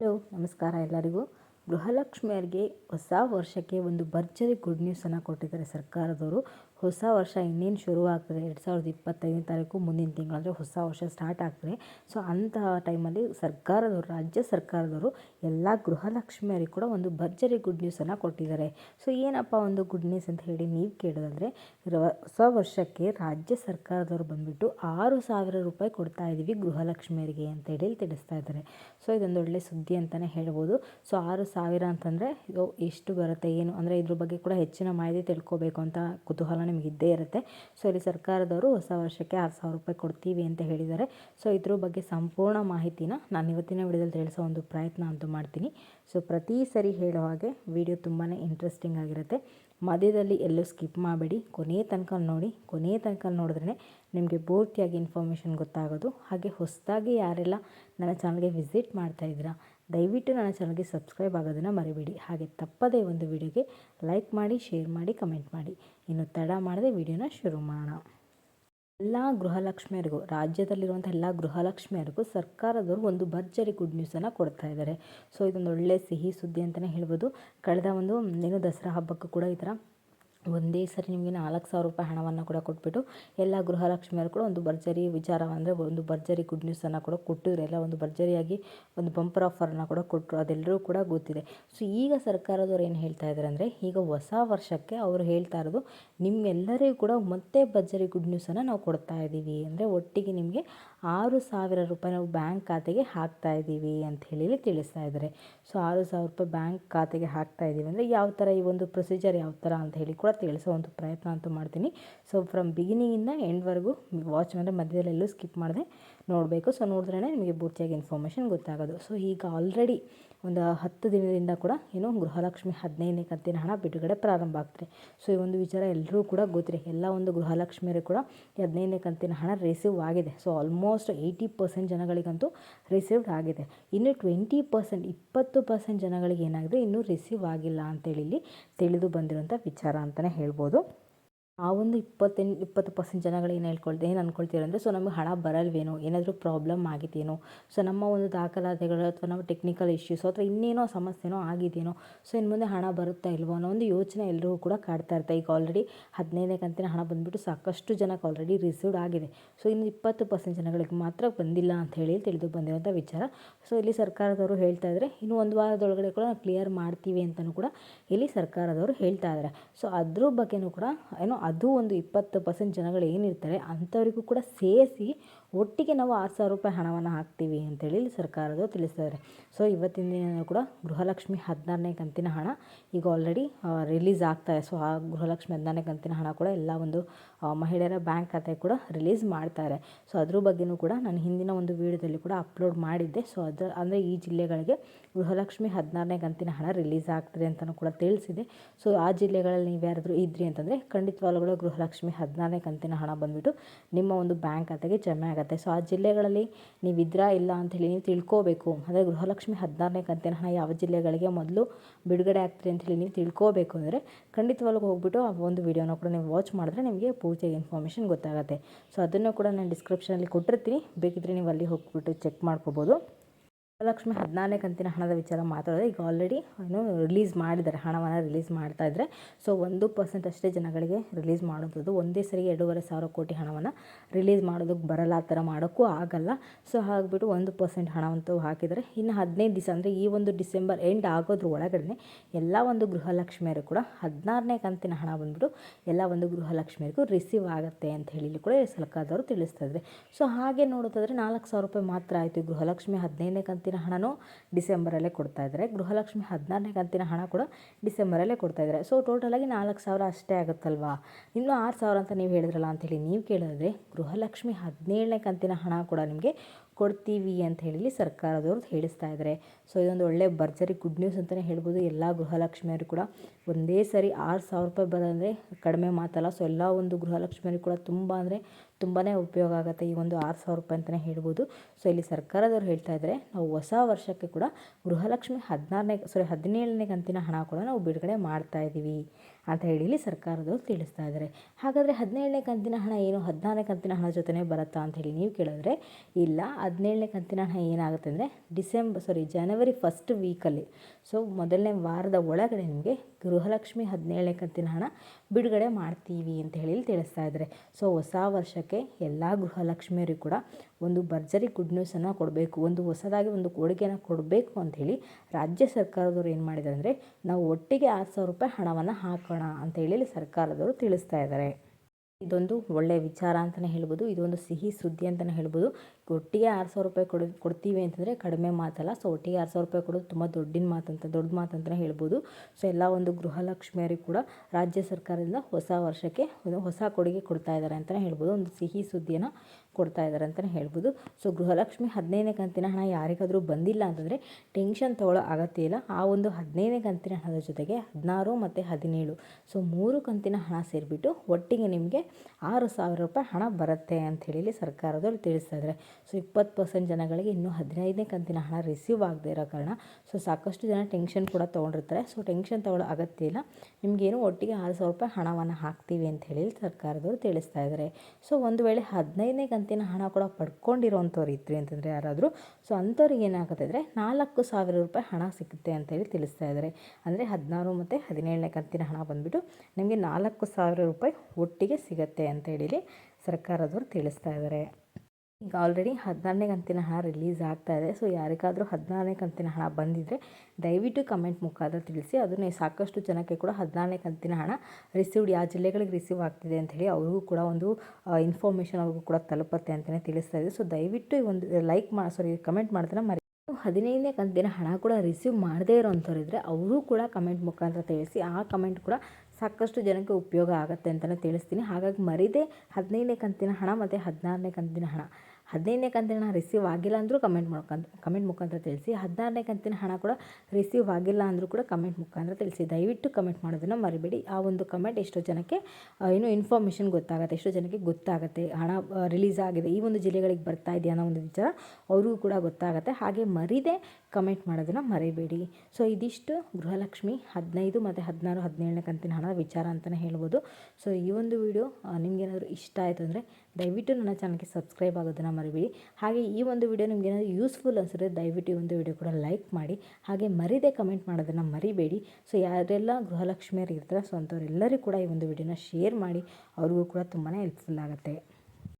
Hello ನಮಸ್ಕಾರ ಎಲ್ಲರಿಗೂ. ಗೃಹಲಕ್ಷ್ಮಿಯರಿಗೆ ಹೊಸ ವರ್ಷಕ್ಕೆ ಒಂದು ಭರ್ಜರಿ ಗುಡ್ ನ್ಯೂಸನ್ನು ಕೊಟ್ಟಿದ್ದಾರೆ ಸರ್ಕಾರದವರು. ಹೊಸ ವರ್ಷ ಇನ್ನೇನು ಶುರುವಾಗ್ತದೆ ಎರಡು ಸಾವಿರದ ಇಪ್ಪತ್ತೈದನೇ ತಾರೀಕು ಮುಂದಿನ ತಿಂಗಳು ಅಂದರೆ ಹೊಸ ವರ್ಷ ಸ್ಟಾರ್ಟ್ ಆಗ್ತದೆ. ಸೊ ಅಂತಹ ಟೈಮಲ್ಲಿ ಸರ್ಕಾರದವರು, ರಾಜ್ಯ ಸರ್ಕಾರದವರು ಎಲ್ಲ ಗೃಹಲಕ್ಷ್ಮಿಯರಿಗೆ ಕೂಡ ಒಂದು ಭರ್ಜರಿ ಗುಡ್ ನ್ಯೂಸನ್ನು ಕೊಟ್ಟಿದ್ದಾರೆ. ಸೊ ಏನಪ್ಪ ಒಂದು ಗುಡ್ ನ್ಯೂಸ್ ಅಂತ ಹೇಳಿ ನೀವು ಕೇಳೋದಂದರೆ ಹೊಸ ವರ್ಷಕ್ಕೆ ರಾಜ್ಯ ಸರ್ಕಾರದವರು ಬಂದುಬಿಟ್ಟು ಆರು ಸಾವಿರ ರೂಪಾಯಿ ಕೊಡ್ತಾ ಇದ್ದೀವಿ ಗೃಹಲಕ್ಷ್ಮಿಯರಿಗೆ ಅಂತ ಹೇಳಿ ತಿಳಿಸ್ತಾ ಇದ್ದಾರೆ. ಸೊ ಇದೊಂದು ಒಳ್ಳೆ ಸುದ್ದಿ ಅಂತಲೇ ಹೇಳ್ಬೋದು. ಸೊ ಆರು ಸಾವಿರ ಅಂತಂದರೆ ಎಷ್ಟು ಬರುತ್ತೆ, ಏನು, ಅಂದರೆ ಇದ್ರ ಬಗ್ಗೆ ಕೂಡ ಹೆಚ್ಚಿನ ಮಾಹಿತಿ ತಿಳ್ಕೊಬೇಕು ಅಂತ ಕುತೂಹಲ ನಿಮಗೆ ಇದ್ದೇ ಇರುತ್ತೆ. ಸೊ ಇಲ್ಲಿ ಸರ್ಕಾರದವರು ಹೊಸ ವರ್ಷಕ್ಕೆ ಆರು ಸಾವಿರ ರೂಪಾಯಿ ಕೊಡ್ತೀವಿ ಅಂತ ಹೇಳಿದ್ದಾರೆ. ಸೊ ಇದ್ರ ಬಗ್ಗೆ ಸಂಪೂರ್ಣ ಮಾಹಿತಿನ ನಾನು ಇವತ್ತಿನ ವಿಡಿಯೋದಲ್ಲಿ ತಿಳಿಸೋ ಒಂದು ಪ್ರಯತ್ನ ಅಂತೂ ಮಾಡ್ತೀನಿ. ಸೊ ಪ್ರತಿ ಸರಿ ಹೇಳೋ ಹಾಗೆ ವಿಡಿಯೋ ತುಂಬಾ ಇಂಟ್ರೆಸ್ಟಿಂಗ್ ಆಗಿರುತ್ತೆ. ಮಧ್ಯದಲ್ಲಿ ಎಲ್ಲೂ ಸ್ಕಿಪ್ ಮಾಡಬೇಡಿ. ಕೊನೆಯ ತನಕ ನೋಡಿ ಕೊನೆಯ ತನಕ ನೋಡಿದ್ರೆ ನಿಮಗೆ ಪೂರ್ತಿಯಾಗಿ ಇನ್ಫಾರ್ಮೇಷನ್ ಗೊತ್ತಾಗೋದು. ಹಾಗೆ ಹೊಸದಾಗಿ ಯಾರೆಲ್ಲ ನನ್ನ ಚಾನಲ್ಗೆ ವಿಸಿಟ್ ಮಾಡ್ತಾಯಿದ್ದೀರಾ ದಯವಿಟ್ಟು ನನ್ನ ಚಾನಲ್ಗೆ ಸಬ್ಸ್ಕ್ರೈಬ್ ಆಗೋದನ್ನು ಮರಿಬೇಡಿ. ಹಾಗೆ ತಪ್ಪದೇ ಒಂದು ವಿಡಿಯೋಗೆ ಲೈಕ್ ಮಾಡಿ ಶೇರ್ ಮಾಡಿ ಕಮೆಂಟ್ ಮಾಡಿ. ಇನ್ನು ತಡ ಮಾಡದೆ ವಿಡಿಯೋನ ಶುರು ಮಾಡೋಣ. ಎಲ್ಲ ಗೃಹಲಕ್ಷ್ಮಿಯರಿಗೂ ರಾಜ್ಯದಲ್ಲಿರುವಂಥ ಎಲ್ಲ ಗೃಹಲಕ್ಷ್ಮಿಯರಿಗೂ ಸರ್ಕಾರದವರು ಒಂದು ಭರ್ಜರಿ ಗುಡ್ ನ್ಯೂಸನ್ನು ಕೊಡ್ತಾ ಇದ್ದಾರೆ. ಸೊ ಇದೊಂದು ಒಳ್ಳೆ ಸಿಹಿ ಸುದ್ದಿ ಅಂತಲೇ ಹೇಳ್ಬೋದು. ಕಳೆದ ಒಂದು, ಏನು ದಸರಾ ಹಬ್ಬಕ್ಕೂ ಕೂಡ ಈ ಥರ ಒಂದೇ ಸರಿ ನಿಮಗೆ ನಾಲ್ಕು ಸಾವಿರ ರೂಪಾಯಿ ಹಣವನ್ನು ಕೂಡ ಕೊಟ್ಬಿಟ್ಟು ಎಲ್ಲ ಗೃಹಲಕ್ಷ್ಮಿಯವರು ಕೂಡ ಒಂದು ಭರ್ಜರಿ ವಿಚಾರ ಅಂದರೆ ಒಂದು ಭರ್ಜರಿ ಗುಡ್ ನ್ಯೂಸನ್ನು ಕೂಡ ಕೊಟ್ಟಿದ್ರು. ಎಲ್ಲ ಒಂದು ಭರ್ಜರಿಯಾಗಿ ಒಂದು ಬಂಪರ್ ಆಫರನ್ನು ಕೂಡ ಕೊಟ್ಟರು ಅದೆಲ್ಲರೂ ಕೂಡ ಗೊತ್ತಿದೆ. ಸೊ ಈಗ ಸರ್ಕಾರದವ್ರು ಏನು ಹೇಳ್ತಾ ಇದ್ದಾರೆ ಅಂದರೆ ಈಗ ಹೊಸ ವರ್ಷಕ್ಕೆ ಅವರು ಹೇಳ್ತಾ ಇರೋದು ನಿಮ್ಮೆಲ್ಲರಿಗೂ ಕೂಡ ಮತ್ತೆ ಭರ್ಜರಿ ಗುಡ್ ನ್ಯೂಸನ್ನು ನಾವು ಕೊಡ್ತಾ ಇದ್ದೀವಿ ಅಂದರೆ ಒಟ್ಟಿಗೆ ನಿಮಗೆ ಆರು ಸಾವಿರ ರೂಪಾಯಿ ನಾವು ಬ್ಯಾಂಕ್ ಖಾತೆಗೆ ಹಾಕ್ತಾ ಇದ್ದೀವಿ ಅಂತ ಹೇಳಿ ತಿಳಿಸ್ತಾ ಇದ್ದಾರೆ ಸೊ ಆರು ಸಾವಿರ ರೂಪಾಯಿ ಬ್ಯಾಂಕ್ ಖಾತೆಗೆ ಹಾಕ್ತಾ ಇದ್ದೀವಿ ಅಂದರೆ ಯಾವ ಥರ ಈ ಒಂದು ಪ್ರೊಸೀಜರ್ ಯಾವ ಥರ ಅಂತ ಹೇಳಿ ಕೂಡ ತಿಳಿಸೋ ಒಂದು ಪ್ರಯತ್ನ ಅಂತೂ ಮಾಡ್ತೀನಿ. ಸೊ ಫ್ರಮ್ ಬಿಗಿನಿಂಗಿಂದ ಎಂಡ್ವರೆಗೂ ವಾಚ್ ಅಂದರೆ ಮಧ್ಯದಲ್ಲೆಲ್ಲೂ ಸ್ಕಿಪ್ ಮಾಡಿದೆ ನೋಡಬೇಕು. ಸೊ ನೋಡಿದ್ರೆ ನಿಮಗೆ ಪೂರ್ತಿಯಾಗಿ ಇನ್ಫಾರ್ಮೇಷನ್ ಗೊತ್ತಾಗೋದು. ಸೊ ಈಗ ಆಲ್ರೆಡಿ ಒಂದು ಹತ್ತು ದಿನದಿಂದ ಕೂಡ ಏನು ಗೃಹಲಕ್ಷ್ಮಿ ಹದಿನೈದನೇ ಕಂತಿನ ಹಣ ಬಿಡುಗಡೆ ಪ್ರಾರಂಭ ಆಗ್ತದೆ. ಸೊ ಈ ಒಂದು ವಿಚಾರ ಎಲ್ಲರೂ ಕೂಡ ಗೊತ್ತಿರಿ. ಎಲ್ಲ ಒಂದು ಗೃಹಲಕ್ಷ್ಮಿಯರು ಕೂಡ ಹದಿನೈದನೇ ಕಂತಿನ ಹಣ ರಿಸೀವ್ ಆಗಿದೆ. ಸೊ ಆಲ್ಮೋಸ್ಟ್ ಏಯ್ಟಿ ಪರ್ಸೆಂಟ್ ಜನಗಳಿಗಂತೂ ರಿಸೀವ್ಡ್ ಆಗಿದೆ. ಇನ್ನು ಟ್ವೆಂಟಿ ಪರ್ಸೆಂಟ್ ಇಪ್ಪತ್ತು ಪರ್ಸೆಂಟ್ ಜನಗಳಿಗೆ ಏನಾಗಿದೆ? ಇನ್ನೂ ರಿಸೀವ್ ಆಗಿಲ್ಲ ಅಂತೇಳಿ ಇಲ್ಲಿ ತಿಳಿದು ಬಂದಿರುವಂಥ ವಿಚಾರ ಅಂತಲೇ ಹೇಳ್ಬೋದು. ಆ ಒಂದು ಇಪ್ಪತ್ತೆಂಟು, ಇಪ್ಪತ್ತು ಪರ್ಸೆಂಟ್ ಜನಗಳು ಏನು ಹೇಳ್ಕೊಳ್ದೆ, ಏನು ಅಂದ್ಕೊಳ್ತೀರ ಅಂದರೆ, ಸೊ ನಮಗೆ ಹಣ ಬರಲ್ವೇನೋ, ಏನಾದರೂ ಪ್ರಾಬ್ಲಮ್ ಆಗಿದೆಯೇನೋ ಸೊ ನಮ್ಮ ಒಂದು ದಾಖಲಾತಿಗಳು ಅಥವಾ ನಾವು ಟೆಕ್ನಿಕಲ್ ಇಶ್ಯೂಸು ಅಥವಾ ಇನ್ನೇನೋ ಸಮಸ್ಯೆನೋ ಆಗಿದೆಯೇನೋ ಸೊ ಇನ್ನು ಮುಂದೆ ಹಣ ಬರುತ್ತಾ ಇಲ್ವೋ ಅನ್ನೋ ಒಂದು ಯೋಚನೆ ಎಲ್ಲರಿಗೂ ಕೂಡ ಕಾಡ್ತಾ ಇರ್ತಾ. ಈಗ ಆಲ್ರೆಡಿ ಹದಿನೈದನೇ ಕಂತಿನ ಹಣ ಬಂದುಬಿಟ್ಟು ಸಾಕಷ್ಟು ಜನಕ್ಕೆ ಆಲ್ರೆಡಿ ರಿಸೀವ್ಡ್ ಆಗಿದೆ. ಸೊ ಇನ್ನು ಇಪ್ಪತ್ತು ಪರ್ಸೆಂಟ್ ಜನಗಳಿಗೆ ಮಾತ್ರ ಬಂದಿಲ್ಲ ಅಂತ ಹೇಳಿ ತಿಳಿದು ಬಂದಿರುವಂಥ ವಿಚಾರ. ಸೊ ಇಲ್ಲಿ ಸರ್ಕಾರದವರು ಹೇಳ್ತಾ ಇದ್ದಾರೆ ಇನ್ನು ಒಂದು ವಾರದೊಳಗಡೆ ಕೂಡ ಕ್ಲಿಯರ್ ಮಾಡ್ತೀವಿ ಅಂತಲೂ ಕೂಡ ಇಲ್ಲಿ ಸರ್ಕಾರದವರು ಹೇಳ್ತಾ ಇದ್ದಾರೆ ಸೊ ಅದ್ರ ಬಗ್ಗೆಯೂ ಕೂಡ ಏನೋ ಅದು ಒಂದು ಇಪ್ಪತ್ತು ಪರ್ಸೆಂಟ್ ಜನಗಳು ಏನಿರ್ತಾರೆ ಅಂಥವರಿಗೂ ಕೂಡ ಸೇರಿಸಿ ಒಟ್ಟಿಗೆ ನಾವು ಆರು ಸಾವಿರ ರೂಪಾಯಿ ಹಣವನ್ನು ಹಾಕ್ತೀವಿ ಅಂತೇಳಿ ಇಲ್ಲಿ ಸರ್ಕಾರದವರು ತಿಳಿಸ್ತಾರೆ. ಸೊ ಇವತ್ತಿನ ದಿನ ಕೂಡ ಗೃಹಲಕ್ಷ್ಮಿ ಹದಿನಾರನೇ ಕಂತಿನ ಹಣ ಈಗ ಆಲ್ರೆಡಿ ರಿಲೀಸ್ ಆಗ್ತಾಯಿದೆ ಸೊ ಆ ಗೃಹಲಕ್ಷ್ಮಿ ಹದಿನಾರನೇ ಕಂತಿನ ಹಣ ಕೂಡ ಎಲ್ಲ ಒಂದು ಮಹಿಳೆಯರ ಬ್ಯಾಂಕ್ ಖಾತೆ ಕೂಡ ರಿಲೀಸ್ ಮಾಡ್ತಾರೆ. ಸೊ ಅದ್ರ ಬಗ್ಗೆಯೂ ಕೂಡ ನಾನು ಹಿಂದಿನ ಒಂದು ವೀಡಿಯೋದಲ್ಲಿ ಕೂಡ ಅಪ್ಲೋಡ್ ಮಾಡಿದ್ದೆ. ಸೊ ಅದರ, ಅಂದರೆ ಈ ಜಿಲ್ಲೆಗಳಿಗೆ ಗೃಹಲಕ್ಷ್ಮಿ ಹದಿನಾರನೇ ಕಂತಿನ ಹಣ ರಿಲೀಸ್ ಆಗ್ತದೆ ಅಂತಲೂ ಕೂಡ ತಿಳಿಸಿದೆ. ಸೊ ಆ ಜಿಲ್ಲೆಗಳಲ್ಲಿ ನೀವು ಯಾರಾದರೂ ಇದ್ರಿ ಅಂತಂದರೆ ಖಂಡಿತವಾಗ್ಲೂ ಗೃಹಲಕ್ಷ್ಮಿ ಹದಿನಾರನೇ ಕಂತಿನ ಹಣ ಬಂದುಬಿಟ್ಟು ನಿಮ್ಮ ಒಂದು ಬ್ಯಾಂಕ್ ಖಾತೆಗೆ ಜಮೆ ಆಗುತ್ತೆ. ಸೊ, ಆ ಜಿಲ್ಲೆಗಳಲ್ಲಿ ನೀವು ಇದ್ರಾ ಇಲ್ಲ ಅಂಥೇಳಿ ನೀವು ತಿಳ್ಕೋಬೇಕು. ಅಂದರೆ ಗೃಹಲಕ್ಷ್ಮಿ ಹದಿನಾರನೇ ಕಂತಿನ ಹಣ ಯಾವ ಜಿಲ್ಲೆಗಳಿಗೆ ಮೊದಲು ಬಿಡುಗಡೆ ಆಗ್ತದೆ ಅಂಥೇಳಿ ನೀವು ತಿಳ್ಕೋಬೇಕು ಅಂದರೆ ಖಂಡಿತವಾಗ್ಲೂ ಹೋಗ್ಬಿಟ್ಟು ಆ ಒಂದು ವಿಡಿಯೋನ ಕೂಡ ನೀವು ವಾಚ್ ಮಾಡಿದ್ರೆ ನಿಮಗೆ ಪೂರ್ತಿಯಾಗಿ ಇನ್ಫಾರ್ಮೇಷನ್ ಗೊತ್ತಾಗುತ್ತೆ. ಸೊ, ಅದನ್ನು ಕೂಡ ನಾನು ಡಿಸ್ಕ್ರಿಪ್ಷನಲ್ಲಿ ಕೊಟ್ಟಿರ್ತೀನಿ. ಬೇಕಿದ್ದರೆ ನೀವು ಅಲ್ಲಿ ಹೋಗ್ಬಿಟ್ಟು ಚೆಕ್ ಮಾಡ್ಕೋಬೋದು. ಗೃಹಲಕ್ಷ್ಮಿ ಹದಿನಾರನೇ ಕಂತಿನ ಹಣದ ವಿಚಾರ ಮಾತಾಡಿದ್ರೆ ಈಗ ಆಲ್ರೆಡಿ ಏನು ರಿಲೀಸ್ ಮಾಡಿದ್ದಾರೆ. ಹಣವನ್ನು ರಿಲೀಸ್ ಮಾಡ್ತಾ ಇದ್ದಾರೆ ಸೊ ಒಂದು ಪರ್ಸೆಂಟ್ ಅಷ್ಟೇ ಜನಗಳಿಗೆ ರಿಲೀಸ್ ಮಾಡೋದು ಒಂದೇ ಸರಿ ಎರಡೂವರೆ ಸಾವಿರ ಕೋಟಿ ಹಣವನ್ನು ರಿಲೀಸ್ ಮಾಡೋದಕ್ಕೆ ಬರಲ್ಲ ಆ ಥರ ಮಾಡೋಕ್ಕೂ ಆಗಲ್ಲ. ಸೊ ಹಾಗ್ಬಿಟ್ಟು ಒಂದು ಪರ್ಸೆಂಟ್ ಹಣವಂತೂ ಹಾಕಿದರೆ ಇನ್ನು ಹದಿನೈದು ದಿವಸ ಅಂದರೆ ಈ ಒಂದು ಡಿಸೆಂಬರ್ ಎಂಡ್ ಆಗೋದ್ರ ಒಳಗಡೆ ಎಲ್ಲ ಒಂದು ಗೃಹಲಕ್ಷ್ಮಿಯರು ಕೂಡ ಹದಿನಾರನೇ ಕಂತಿನ ಹಣ ಬಂದ್ಬಿಟ್ಟು ಎಲ್ಲ ಒಂದು ಗೃಹಲಕ್ಷ್ಮಿಯರಿಗೂ ರಿಸೀವ್ ಆಗುತ್ತೆ ಅಂತ ಹೇಳಿ ಕೂಡ ಸರ್ಕಾರದವರು ತಿಳಿಸ್ತಾ ಇದ್ದಾರೆ. ಸೊ ಹಾಗೆ ನೋಡೋದಾದರೆ ನಾಲ್ಕು ಸಾವಿರ ರೂಪಾಯಿ ಮಾತ್ರ ಆಯಿತು ಗೃಹಲಕ್ಷ್ಮಿ ಹದಿನೈದನೇ ಕಂತಿನ ಹಣನೂ ಡಿಸೆಂಬರಲ್ಲೇ ಕೊಡ್ತಾ ಇದ್ದಾರೆ. ಗೃಹಲಕ್ಷ್ಮಿ ಹದಿನಾರನೇ ಕಂತಿನ ಹಣ ಕೂಡ ಡಿಸೆಂಬರಲ್ಲೇ ಕೊಡ್ತಾ ಇದ್ದಾರೆ. ಸೊ ಟೋಟಲಾಗಿ ನಾಲ್ಕು ಸಾವಿರ ಅಷ್ಟೇ ಆಗುತ್ತಲ್ವಾ? ಇನ್ನೂ ಆರು ಸಾವಿರ ಅಂತ ನೀವು ಹೇಳಿದ್ರಲ್ಲ ಅಂಥೇಳಿ ನೀವು ಕೇಳಿದ್ರೆ ಗೃಹಲಕ್ಷ್ಮಿ ಹದಿನೇಳನೇ ಕಂತಿನ ಹಣ ಕೂಡ ನಿಮಗೆ ಕೊಡ್ತೀವಿ ಅಂತ ಹೇಳಿ ಸರ್ಕಾರದವ್ರು ಹೇಳಿಸ್ತಾ ಇದ್ದಾರೆ ಸೊ ಇದೊಂದು ಒಳ್ಳೆ ಭರ್ಜರಿ ಗುಡ್ ನ್ಯೂಸ್ ಅಂತಲೇ ಹೇಳ್ಬೋದು. ಎಲ್ಲ ಗೃಹಲಕ್ಷ್ಮಿಯರು ಕೂಡ ಒಂದೇ ಸರಿ ಆರು ಸಾವಿರ ರೂಪಾಯಿ ಬರೋದಂದರೆ ಕಡಿಮೆ ಮಾತಲ್ಲ. ಸೊ ಎಲ್ಲ ಒಂದು ಗೃಹಲಕ್ಷ್ಮಿಯರು ಕೂಡ ತುಂಬ ಅಂದರೆ ತುಂಬಾ ಉಪಯೋಗ ಆಗುತ್ತೆ ಈ ಒಂದು ಆರು ಸಾವಿರ ರೂಪಾಯಿ ಅಂತಲೇ ಹೇಳ್ಬೋದು. ಸೊ ಇಲ್ಲಿ ಸರ್ಕಾರದವ್ರು ಹೇಳ್ತಾ ಇದ್ದಾರೆ ನಾವು ಹೊಸ ವರ್ಷಕ್ಕೆ ಕೂಡ ಗೃಹಲಕ್ಷ್ಮಿ ಹದಿನಾರನೇ ಸಾರಿ ಹದಿನೇಳನೇ ಕಂತಿನ ಹಣ ಕೂಡ ನಾವು ಬಿಡುಗಡೆ ಮಾಡ್ತಾ ಇದ್ದೀವಿ ಅಂತ ಹೇಳಿ ಇಲ್ಲಿ ಸರ್ಕಾರದವ್ರು ತಿಳಿಸ್ತಾ ಇದ್ದಾರೆ ಹಾಗಾದರೆ ಹದಿನೇಳನೇ ಕಂತಿನ ಹಣ ಏನು? ಹದಿನಾರನೇ ಕಂತಿನ ಹಣ ಜೊತೆನೇ ಬರುತ್ತಾ ಅಂತ ಹೇಳಿ ನೀವು ಕೇಳಿದ್ರೆ ಇಲ್ಲ. ಹದಿನೇಳನೇ ಕಂತಿನ ಹಣ ಏನಾಗುತ್ತೆ ಅಂದರೆ ಡಿಸೆಂಬರ್ ಸಾರಿ ಜನವರಿ ಫಸ್ಟ್ ವೀಕಲ್ಲಿ ಸೊ ಮೊದಲನೇ ವಾರದ ಒಳಗಡೆ ನಿಮಗೆ ಗೃಹಲಕ್ಷ್ಮಿ ಹದಿನೇಳನೇ ಕಂತಿನ ಹಣ ಬಿಡುಗಡೆ ಮಾಡ್ತೀವಿ ಅಂತ ಹೇಳಿ ತಿಳಿಸ್ತಾ ಇದ್ದಾರೆ. ಸೊ ಹೊಸ ವರ್ಷಕ್ಕೆ ಎಲ್ಲ ಗೃಹಲಕ್ಷ್ಮಿಯರಿಗೂ ಕೂಡ ಒಂದು ಭರ್ಜರಿ ಗುಡ್ ನ್ಯೂಸನ್ನು ಕೊಡಬೇಕು, ಒಂದು ಹೊಸದಾಗಿ ಒಂದು ಕೊಡುಗೆಯನ್ನು ಕೊಡಬೇಕು ಅಂಥೇಳಿ ರಾಜ್ಯ ಸರ್ಕಾರದವರು ಏನು ಮಾಡಿದ್ದಾರೆ ಅಂದರೆ ನಾವು ಒಟ್ಟಿಗೆ ಆರು ಸಾವಿರ ರೂಪಾಯಿ ಹಣವನ್ನು ಹಾಕೋಣ ಅಂತ ಹೇಳಿ ಸರ್ಕಾರದವರು ತಿಳಿಸ್ತಾ ಇದ್ದಾರೆ. ಇದೊಂದು ಒಳ್ಳೆಯ ವಿಚಾರ ಅಂತಲೇ ಹೇಳ್ಬೋದು, ಇದೊಂದು ಸಿಹಿ ಸುದ್ದಿ ಅಂತಲೇ ಹೇಳ್ಬೋದು. ಒಟ್ಟಿಗೆ ಆರು ಸಾವಿರ ರೂಪಾಯಿ ಕೊಡು, ಕೊಡ್ತೀವಿ ಅಂತಂದರೆ ಕಡಿಮೆ ಮಾತಲ್ಲ. ಸೊ ಒಟ್ಟಿಗೆ ಆರು ಸಾವಿರ ರೂಪಾಯಿ ಕೊಡೋದು ತುಂಬ ದೊಡ್ಡಿನ ಮಾತಂತ, ದೊಡ್ಡ ಮಾತಂತಲೇ ಹೇಳ್ಬೋದು. ಸೊ ಎಲ್ಲ ಒಂದು ಗೃಹಲಕ್ಷ್ಮಿಯರಿಗೆ ಕೂಡ ರಾಜ್ಯ ಸರ್ಕಾರದಿಂದ ಹೊಸ ವರ್ಷಕ್ಕೆ ಒಂದು ಹೊಸ ಕೊಡುಗೆ ಕೊಡ್ತಾ ಇದ್ದಾರೆ ಅಂತಲೇ ಹೇಳ್ಬೋದು. ಒಂದು ಸಿಹಿ ಸುದ್ದಿಯನ್ನು ಕೊಡ್ತಾ ಇದ್ದಾರೆ ಅಂತಲೇ ಹೇಳ್ಬೋದು. ಸೊ ಗೃಹಲಕ್ಷ್ಮಿ ಹದಿನೈದನೇ ಕಂತಿನ ಹಣ ಯಾರಿಗಾದರೂ ಬಂದಿಲ್ಲ ಅಂತಂದರೆ ಟೆನ್ಷನ್ ತೊಗೊಳ್ಳೋ ಅಗತ್ಯ ಇಲ್ಲ. ಆ ಒಂದು ಹದಿನೈದನೇ ಕಂತಿನ ಹಣದ ಜೊತೆಗೆ ಹದಿನಾರು ಮತ್ತು ಹದಿನೇಳು. ಸೊ ಮೂರು ಕಂತಿನ ಹಣ ಸೇರಿಬಿಟ್ಟು ಒಟ್ಟಿಗೆ ನಿಮಗೆ ಆರು ಸಾವಿರ ರೂಪಾಯಿ ಹಣ ಬರುತ್ತೆ ಅಂತ ಹೇಳಿ ಸರ್ಕಾರದವರು ತಿಳಿಸ್ತಾ ಇದ್ದಾರೆ ಸೊ ಇಪ್ಪತ್ತು ಪರ್ಸೆಂಟ್ ಜನಗಳಿಗೆ ಇನ್ನೂ ಹದಿನೈದನೇ ಕಂತಿನ ಹಣ ರಿಸೀವ್ ಆಗದೇ ಇರೋ ಕಾರಣ ಸೊ ಸಾಕಷ್ಟು ಜನ ಟೆನ್ಷನ್ ಕೂಡ ತೊಗೊಂಡಿರ್ತಾರೆ. ಸೊ ಟೆನ್ಷನ್ ತೊಗೊಳ್ಳೋ ಅಗತ್ಯ ಇಲ್ಲ. ನಿಮಗೇನು ಒಟ್ಟಿಗೆ ಆರು ಸಾವಿರ ರೂಪಾಯಿ ಹಣವನ್ನು ಹಾಕ್ತೀವಿ ಅಂತ ಹೇಳಿ ಸರ್ಕಾರದವರು ತಿಳಿಸ್ತಾ ಇದ್ದಾರೆ ಸೊ ಒಂದು ವೇಳೆ ಹದಿನೈದನೇ ಕಂತಿನ ಹಣ ಕೂಡ ಪಡ್ಕೊಂಡಿರೋವಂಥವ್ರು ಇದ್ರಿ ಅಂತಂದರೆ ಯಾರಾದರೂ, ಸೊ ಅಂಥವ್ರಿಗೆ ಏನಾಗುತ್ತೆ ಅಂದರೆ ನಾಲ್ಕು ಸಾವಿರ ರೂಪಾಯಿ ಹಣ ಸಿಗುತ್ತೆ ಅಂತೇಳಿ ತಿಳಿಸ್ತಾ ಇದ್ದಾರೆ ಅಂದರೆ ಹದಿನಾರು ಮತ್ತು ಹದಿನೇಳನೇ ಕಂತಿನ ಹಣ ಬಂದುಬಿಟ್ಟು ನಿಮಗೆ ನಾಲ್ಕು ಸಾವಿರ ರೂಪಾಯಿ ಒಟ್ಟಿಗೆ ಸಿಗುತ್ತೆ ಅಂತ ಹೇಳಿ ಸರ್ಕಾರದವರು ತಿಳಿಸ್ತಾ ಇದ್ದಾರೆ ಈಗ ಆಲ್ರೆಡಿ ಹದಿನಾರನೇ ಕಂತಿನ ಹಣ ರಿಲೀಸ್ ಆಗ್ತಾ ಇದೆ. ಸೊ ಯಾರಿಗಾದರೂ ಹದಿನಾರನೇ ಕಂತಿನ ಹಣ ಬಂದಿದ್ದರೆ ದಯವಿಟ್ಟು ಕಮೆಂಟ್ ಮುಖಾಂತರ ತಿಳಿಸಿ. ಅದನ್ನೇ ಸಾಕಷ್ಟು ಜನಕ್ಕೆ ಕೂಡ ಹದಿನಾರನೇ ಕಂತಿನ ಹಣ ರಿಸೀವ್ಡ್ ಯಾವ ಜಿಲ್ಲೆಗಳಿಗೆ ರಿಸೀವ್ ಆಗ್ತಿದೆ ಅಂತ ಹೇಳಿ ಅವ್ರಿಗೂ ಕೂಡ ಒಂದು ಇನ್ಫಾರ್ಮೇಷನ್ ಅವ್ರಿಗೂ ಕೂಡ ತಲುಪುತ್ತೆ ಅಂತಲೇ ತಿಳಿಸ್ತಾ ಇದೆ. ಸೊ ದಯವಿಟ್ಟು ಒಂದು ಲೈಕ್ ಮಾ ಸಾರಿ ಕಮೆಂಟ್ ಮಾಡ್ತಾನೆ ಮರಿ ಹದಿನೈದನೇ ಕಂತಿನ ಹಣ ಕೂಡ ರಿಸೀವ್ ಮಾಡದೇ ಇರೋಂಥವ್ರು ಇದ್ದರೆ ಅವರು ಕೂಡ ಕಮೆಂಟ್ ಮುಖಾಂತರ ತಿಳಿಸಿ. ಆ ಕಮೆಂಟ್ ಕೂಡ ಸಾಕಷ್ಟು ಜನಕ್ಕೆ ಉಪಯೋಗ ಆಗುತ್ತೆ ಅಂತಲೇ ತಿಳಿಸ್ತೀನಿ. ಹಾಗಾಗಿ ಮರಿದೇ ಹದಿನೈದನೇ ಕಂತಿನ ಹಣ ಮತ್ತು ಹದಿನಾರನೇ ಕಂತಿನ ಹಣ. ಹದಿನೈದನೇ ಕಂತಿನ ರಿಸೀವ್ ಆಗಿಲ್ಲ ಅಂದರೂ ಕಮೆಂಟ್ ಮಾಡ್ಕೊಂಡು ಕಮೆಂಟ್ ಮುಖಾಂತರ ತಿಳಿಸಿ. ಹದಿನಾರನೇ ಕಂತಿನ ಹಣ ಕೂಡ ರಿಸೀವ್ ಆಗಿಲ್ಲ ಅಂದರೂ ಕೂಡ ಕಮೆಂಟ್ ಮುಖಾಂತರ ತಿಳಿಸಿ. ದಯವಿಟ್ಟು ಕಮೆಂಟ್ ಮಾಡೋದನ್ನು ಮರಿಬೇಡಿ. ಆ ಒಂದು ಕಮೆಂಟ್ ಎಷ್ಟೋ ಜನಕ್ಕೆ ಏನು ಇನ್ಫಾರ್ಮೇಷನ್ ಗೊತ್ತಾಗುತ್ತೆ, ಎಷ್ಟೋ ಜನಕ್ಕೆ ಗೊತ್ತಾಗುತ್ತೆ ಹಣ ರಿಲೀಸ್ ಆಗಿದೆ. ಈ ಒಂದು ಜಿಲ್ಲೆಗಳಿಗೆ ಬರ್ತಾ ಇದೆಯಾ ಅನ್ನೋ ಒಂದು ವಿಚಾರ ಅವ್ರಿಗೂ ಕೂಡ ಗೊತ್ತಾಗುತ್ತೆ. ಹಾಗೆ ಮರಿದೇ ಕಮೆಂಟ್ ಮಾಡೋದನ್ನು ಮರಿಬೇಡಿ. ಸೊ ಇದಿಷ್ಟು ಗೃಹಲಕ್ಷ್ಮಿ ಹದಿನೈದು ಮತ್ತು ಹದಿನಾರು, ಹದಿನೇಳನೇ ಕಂತಿನ ಹಣದ ವಿಚಾರ ಅಂತಲೇ ಹೇಳ್ಬೋದು. ಸೊ ಈ ಒಂದು ವಿಡಿಯೋ ನಿಮಗೇನಾದರೂ ಇಷ್ಟ ಆಯಿತು ಅಂದರೆ ದಯವಿಟ್ಟು ನನ್ನ ಚಾನಲ್ಗೆ ಸಬ್ಸ್ಕ್ರೈಬ್ ಆಗೋದನ್ನು ಮರಿಬೇಡಿ. ಹಾಗೆ ಈ ಒಂದು ವಿಡಿಯೋ ನಿಮ್ಗೆ ಏನಾದರೂ ಯೂಸ್ಫುಲ್ ಅನಿಸಿದ್ರೆ ದಯವಿಟ್ಟು ಈ ಒಂದು ವಿಡಿಯೋ ಕೂಡ ಲೈಕ್ ಮಾಡಿ. ಹಾಗೆ ಮರಿದೇ ಕಮೆಂಟ್ ಮಾಡೋದನ್ನು ಮರಿಬೇಡಿ. ಸೊ ಯಾರೆಲ್ಲ ಗೃಹಲಕ್ಷ್ಮಿಯರು ಇರ್ತಾರೆ ಸೊ ಅಂಥವ್ರೆಲ್ಲರಿಗೂ ಕೂಡ ಈ ಒಂದು ವಿಡಿಯೋನ ಶೇರ್ ಮಾಡಿ. ಅವ್ರಿಗೂ ಕೂಡ ತುಂಬಾ ಹೆಲ್ಪ್ಫುಲ್ ಆಗುತ್ತೆ.